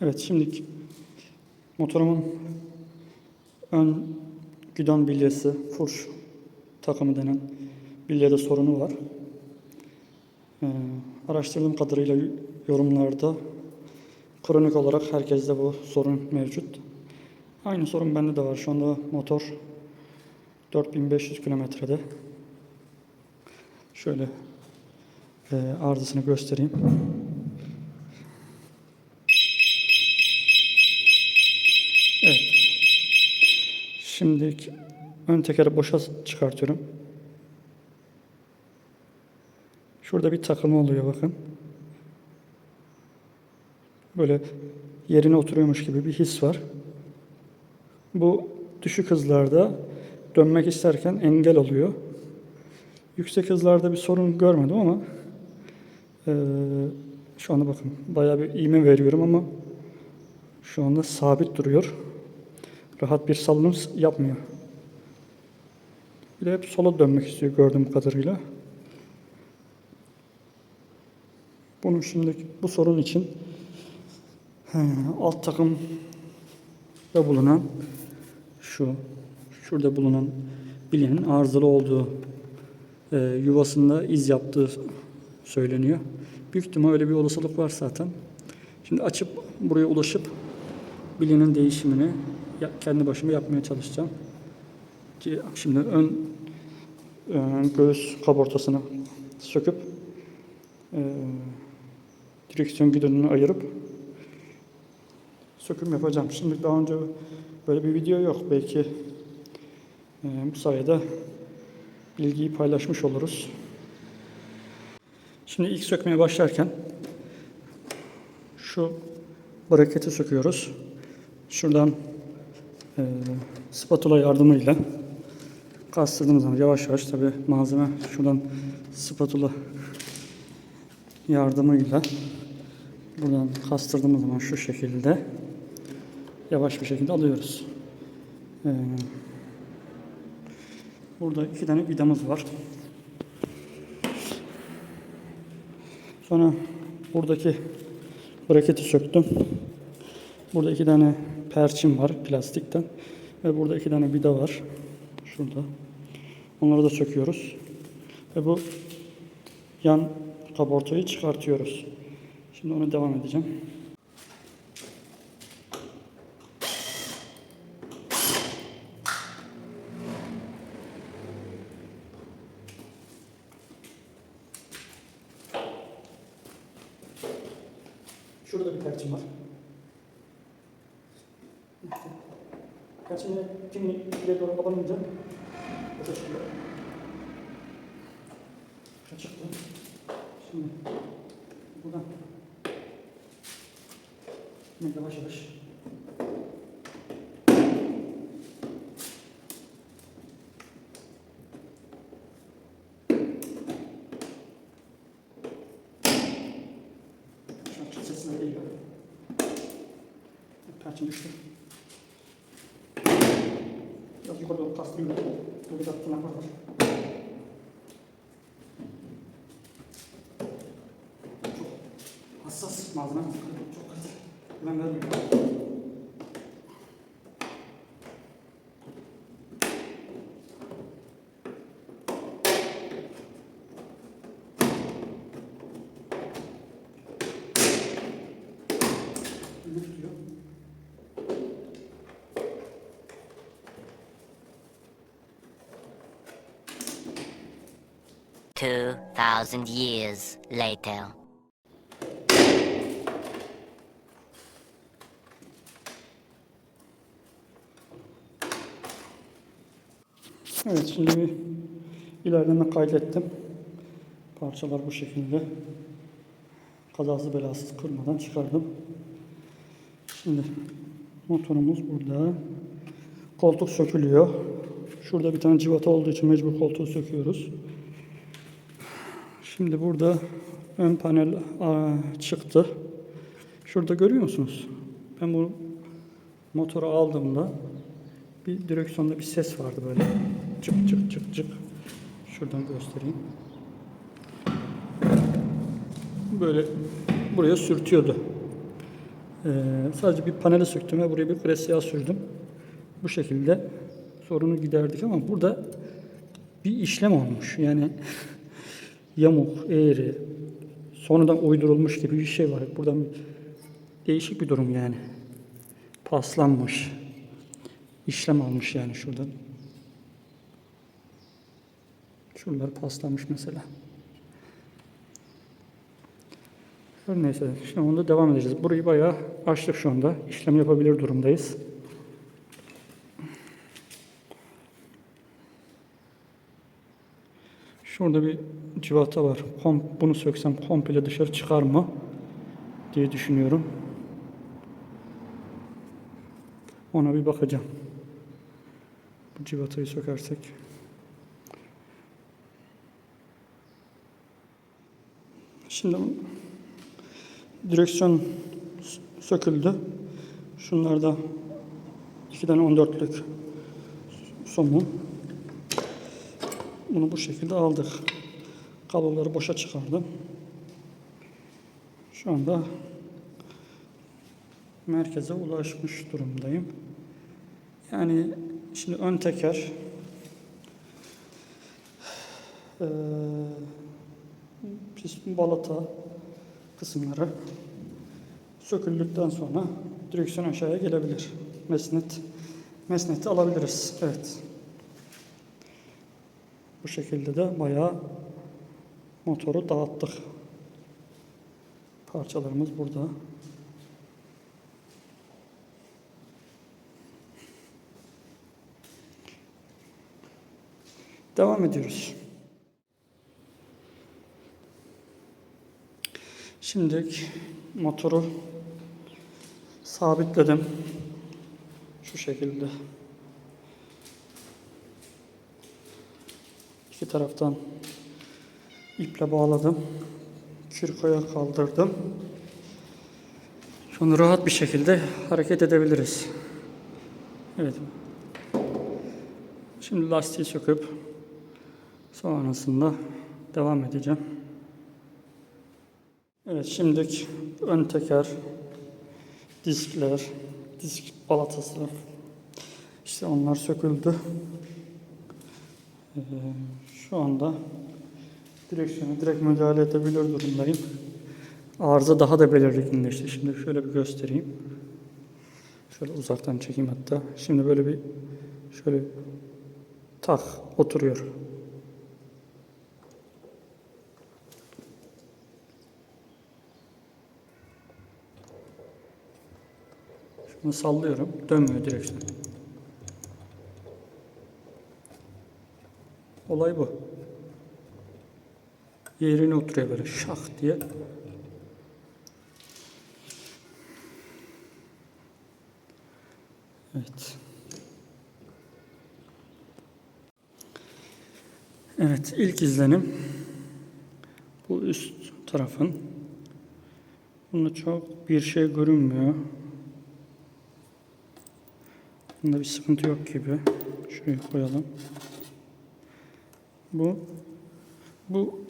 Evet şimdi motorumun ön güdon bilyesi, furş takımı denen bilyede sorunu var. Ee, araştırdığım kadarıyla yorumlarda kronik olarak herkeste bu sorun mevcut. Aynı sorun bende de var. Şu anda motor 4500 kilometrede. Şöyle e, arızasını göstereyim. Şimdi ön tekeri boşa çıkartıyorum. Şurada bir takılma oluyor bakın. Böyle yerine oturuyormuş gibi bir his var. Bu düşük hızlarda dönmek isterken engel oluyor. Yüksek hızlarda bir sorun görmedim ama eee, şu anda bakın bayağı bir iğme veriyorum ama şu anda sabit duruyor. Rahat bir salınım yapmıyor. Bir de hep sola dönmek istiyor gördüğüm kadarıyla. Bunun şimdi bu sorun için he, alt takımda bulunan şu şurada bulunan bilyenin arızalı olduğu e, yuvasında iz yaptığı söyleniyor. Büyük ihtimal öyle bir olasılık var zaten. Şimdi açıp buraya ulaşıp bilyenin değişimini kendi başıma yapmaya çalışacağım. Ki Şimdi ön e, göğüs kaportasını söküp e, direksiyon gidonunu ayırıp söküm yapacağım. Şimdi daha önce böyle bir video yok. Belki e, bu sayede bilgiyi paylaşmış oluruz. Şimdi ilk sökmeye başlarken şu braketi söküyoruz. Şuradan e, spatula yardımıyla kastırdığımız zaman yavaş yavaş tabi malzeme şuradan spatula yardımıyla buradan kastırdığımız zaman şu şekilde yavaş bir şekilde alıyoruz. Ee, burada iki tane vidamız var. Sonra buradaki braketi söktüm. Burada iki tane perçin var plastikten ve burada iki tane vida var. Şurada. Onları da söküyoruz. Ve bu yan kaportayı çıkartıyoruz. Şimdi ona devam edeceğim. Şurada bir perçin var. Perçini pini ileri doğru kapanınca o da çıkıyor. Şu çıktı. Şimdi buradan yine yavaş yavaş. Perçin düştü. Burada da tırnaklar var. Çok hassas malzeme. Çok. Güven vermiyor. 2,000 years later. Evet şimdi bir ilerleme kaydettim. Parçalar bu şekilde. Kazası belasız kırmadan çıkardım. Şimdi motorumuz burada. Koltuk sökülüyor. Şurada bir tane civata olduğu için mecbur koltuğu söküyoruz. Şimdi burada ön panel çıktı. Şurada görüyor musunuz? Ben bu motoru aldığımda bir direksiyonda bir ses vardı böyle. Çık çık çık çık. Şuradan göstereyim. Böyle buraya sürtüyordu. Ee, sadece bir paneli söktüm ve buraya bir yağ sürdüm. Bu şekilde sorunu giderdik ama burada bir işlem olmuş. Yani yamuk, eğri, sonradan uydurulmuş gibi bir şey var. Buradan değişik bir durum yani. Paslanmış. İşlem almış yani şuradan. Şuralar paslanmış mesela. Her neyse, şimdi onda devam edeceğiz. Burayı bayağı açtık şu anda. İşlem yapabilir durumdayız. Şurada bir civata var. Kom, bunu söksem komple dışarı çıkar mı diye düşünüyorum. Ona bir bakacağım. Bu civatayı sökersek. Şimdi direksiyon söküldü. Şunlar da iki tane 14'lük somun. Bunu bu şekilde aldık. Kabloları boşa çıkardım. Şu anda merkeze ulaşmış durumdayım. Yani şimdi ön teker eee piston balata kısımları söküldükten sonra direksiyon aşağıya gelebilir. Mesnet mesneti alabiliriz. Evet. Bu şekilde de bayağı motoru dağıttık. Parçalarımız burada. Devam ediyoruz. Şimdi motoru sabitledim. Şu şekilde. İki taraftan iple bağladım. Kürkoya kaldırdım. Sonra rahat bir şekilde hareket edebiliriz. Evet. Şimdi lastiği söküp sonrasında devam edeceğim. Evet şimdi ön teker, diskler, disk balatası işte onlar söküldü. Ee, şu anda direksiyona direkt müdahale edebilir durumdayım. Arıza daha da belirginleşti. Şimdi şöyle bir göstereyim. Şöyle uzaktan çekeyim hatta. Şimdi böyle bir şöyle tak oturuyor. Şunu sallıyorum. Dönmüyor direksiyon. Olay bu. Yerine oturuyor böyle şak diye. Evet. Evet, ilk izlenim bu üst tarafın. Bunda çok bir şey görünmüyor. Bunda bir sıkıntı yok gibi. Şuraya koyalım. Bu bu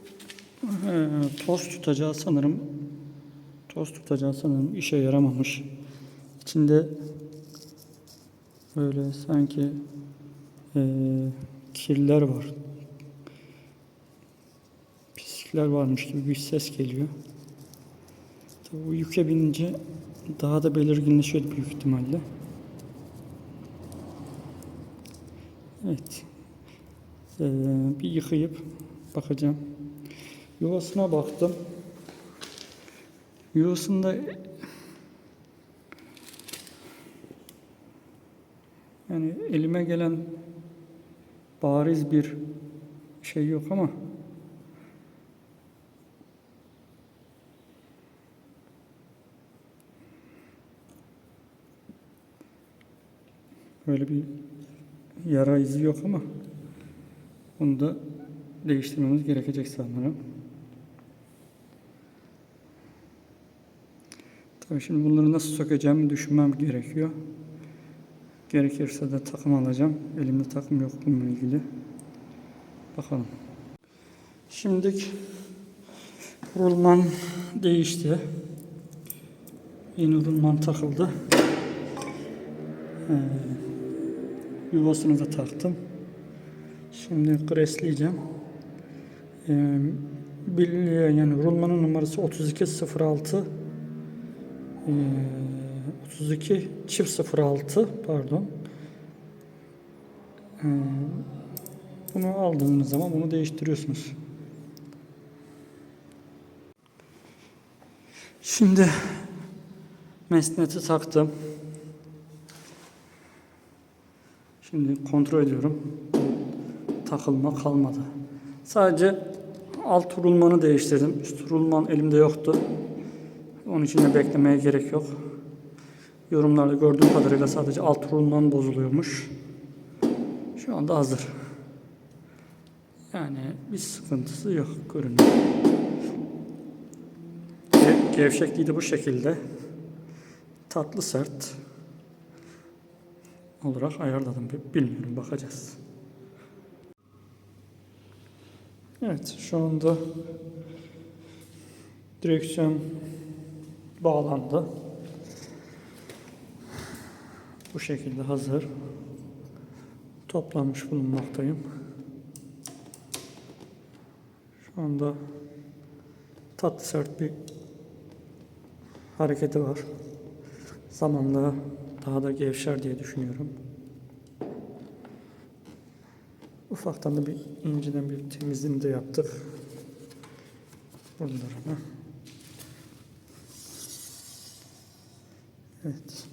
toz tutacağı sanırım toz tutacağı sanırım işe yaramamış. İçinde böyle sanki eee, kirler var. Pislikler varmış gibi bir ses geliyor. Tabii bu yüke binince daha da belirginleşiyor büyük ihtimalle. Evet. Ee, bir yıkayıp bakacağım. Yuvasına baktım. Yuvasında yani elime gelen bariz bir şey yok ama böyle bir yara izi yok ama bunu da değiştirmemiz gerekecek sanırım. Tabii şimdi bunları nasıl sökeceğimi düşünmem gerekiyor. Gerekirse de takım alacağım. Elimde takım yok bununla ilgili. Bakalım. Şimdi rulman değişti. Yeni rulman takıldı. Ee, yuvasını da taktım. Şimdi gresleyeceğim. Ee, yani rulmanın numarası 3206 ee, 32 çift 06 pardon. Bunu aldığınız zaman bunu değiştiriyorsunuz. Şimdi mesneti taktım. Şimdi kontrol ediyorum. Takılma kalmadı. Sadece alt rulmanı değiştirdim. Üst rulman elimde yoktu. Onun için de beklemeye gerek yok. Yorumlarda gördüğüm kadarıyla sadece alt rulman bozuluyormuş. Şu anda hazır. Yani bir sıkıntısı yok görünüyor. Ge- Gevşekliği de bu şekilde. Tatlı sert olarak ayarladım. Bi- Bilmiyorum bakacağız. Evet şu anda direksiyon bağlandı. Bu şekilde hazır. Toplanmış bulunmaktayım. Şu anda tatlı sert bir hareketi var. Zamanla daha da gevşer diye düşünüyorum. Ufaktan da bir inceden bir temizliğini de yaptık. Buralarına. Evet.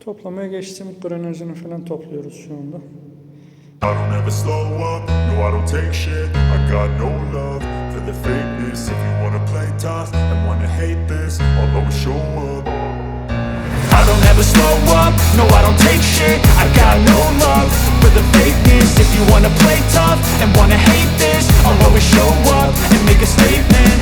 Toplamaya geçtim. Granajını falan topluyoruz şu anda. I don't ever slow up, no I don't take shit. I got no love for the fakeness. If you wanna play tough and wanna hate this I'll always show up. I don't ever slow up, no I don't take shit. I got no love for the fakeness. If you wanna play tough and wanna hate this I'll always show up and make a statement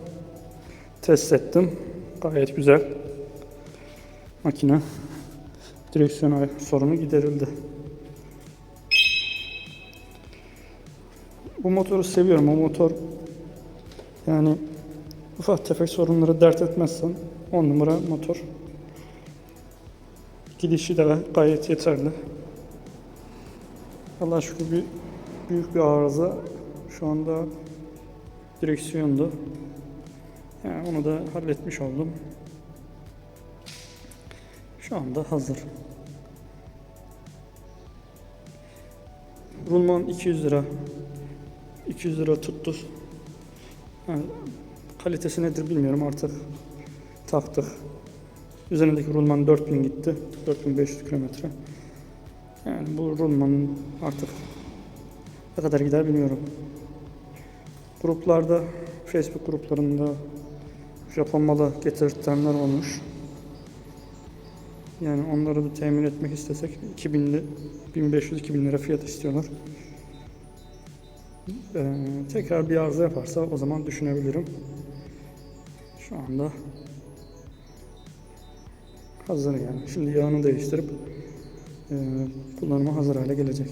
test ettim. Gayet güzel. Makine direksiyon sorunu giderildi. Bu motoru seviyorum. O motor yani ufak tefek sorunları dert etmezsen 10 numara motor. Gidişi de gayet yeterli. Allah şükür bir büyük bir arıza şu anda direksiyonda. Yani onu da halletmiş oldum. Şu anda hazır. Rulman 200 lira. 200 lira tuttu. Yani kalitesi nedir bilmiyorum artık. Taktık. Üzerindeki rulman 4000 gitti. 4500 kilometre. Yani bu rulmanın artık Ne kadar gider bilmiyorum. Gruplarda, Facebook gruplarında Japon malı getirtenler olmuş. Yani onları da temin etmek istesek 2000 1500-2000 lira fiyat istiyorlar. Ee, tekrar bir arıza yaparsa o zaman düşünebilirim. Şu anda hazır yani. Şimdi yağını değiştirip e, kullanıma hazır hale gelecek.